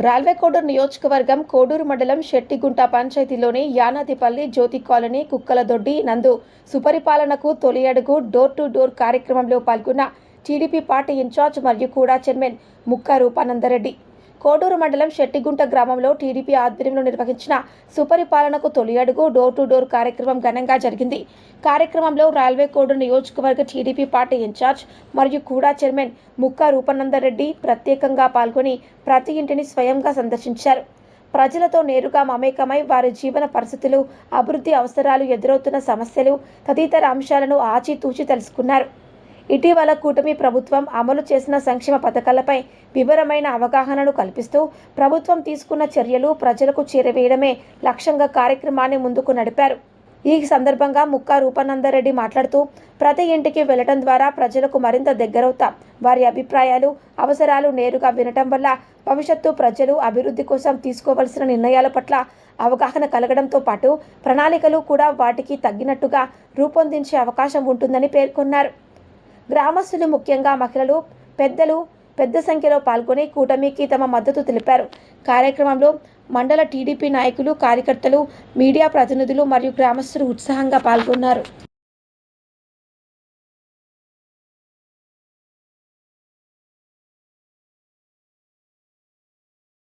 రాల్వే కోడూరు నియోజకవర్గం కోడూరు మండలం షెట్టిగుంట పంచాయతీలోని యానాదిపల్లి జ్యోతి కాలనీ కుక్కలదొడ్డి నందు సుపరిపాలనకు తొలి అడుగు డోర్ టు డోర్ కార్యక్రమంలో పాల్గొన్న టీడీపీ పార్టీ ఇన్ఛార్జ్ మరియు కూడా చైర్మన్ ముక్కా రూపానందరెడ్డి కోడూరు మండలం శెట్టిగుంట గ్రామంలో టీడీపీ ఆధ్వర్యంలో నిర్వహించిన సుపరిపాలనకు తొలి అడుగు డోర్ టు డోర్ కార్యక్రమం ఘనంగా జరిగింది. కార్యక్రమంలో రైల్వే కోడూరు నియోజకవర్గ టీడీపీ పార్టీ ఇన్ఛార్జ్ మరియు కూడా చైర్మన్ ముక్కా రూపానందరెడ్డి ప్రత్యేకంగా పాల్గొని ప్రతి ఇంటిని స్వయంగా సందర్శించారు. ప్రజలతో నేరుగా మమేకమై వారి జీవన పరిస్థితులు అభివృద్ధి అవసరాలు ఎదురవుతున్న సమస్యలు తదితర అంశాలను ఆచితూచి తెలుసుకున్నారు. ఇటీవల కూటమి ప్రభుత్వం అమలు చేసిన సంక్షేమ పథకాలపై వివరమైన అవగాహనను కల్పిస్తూ ప్రభుత్వం తీసుకున్న చర్యలు ప్రజలకు చేరవేయడమే లక్ష్యంగా కార్యక్రమాన్ని ముందుకు నడిపారు. ఈ సందర్భంగా ముక్కా రూపానందరెడ్డి మాట్లాడుతూ ప్రతి ఇంటికి వెళ్ళడం ద్వారా ప్రజలకు మరింత దగ్గరవుతాం. వారి అభిప్రాయాలు అవసరాలు నేరుగా వినటం వల్ల భవిష్యత్తు ప్రజలు అభివృద్ధి కోసం తీసుకోవలసిన నిర్ణయాల పట్ల అవగాహన కలగడంతో పాటు ప్రణాళికలు కూడా వాటికి తగ్గినట్టుగా రూపొందించే అవకాశం ఉంటుందని పేర్కొన్నారు. గ్రామస్తులు ముఖ్యంగా మహిళలు పెద్దలు పెద్ద సంఖ్యలో పాల్గొని కూటమికి తమ మద్దతు తెలిపారు. కార్యక్రమంలో మండల టీడీపీ నాయకులు కార్యకర్తలు మీడియా ప్రతినిధులు మరియు గ్రామస్తులు ఉత్సాహంగా పాల్గొన్నారు.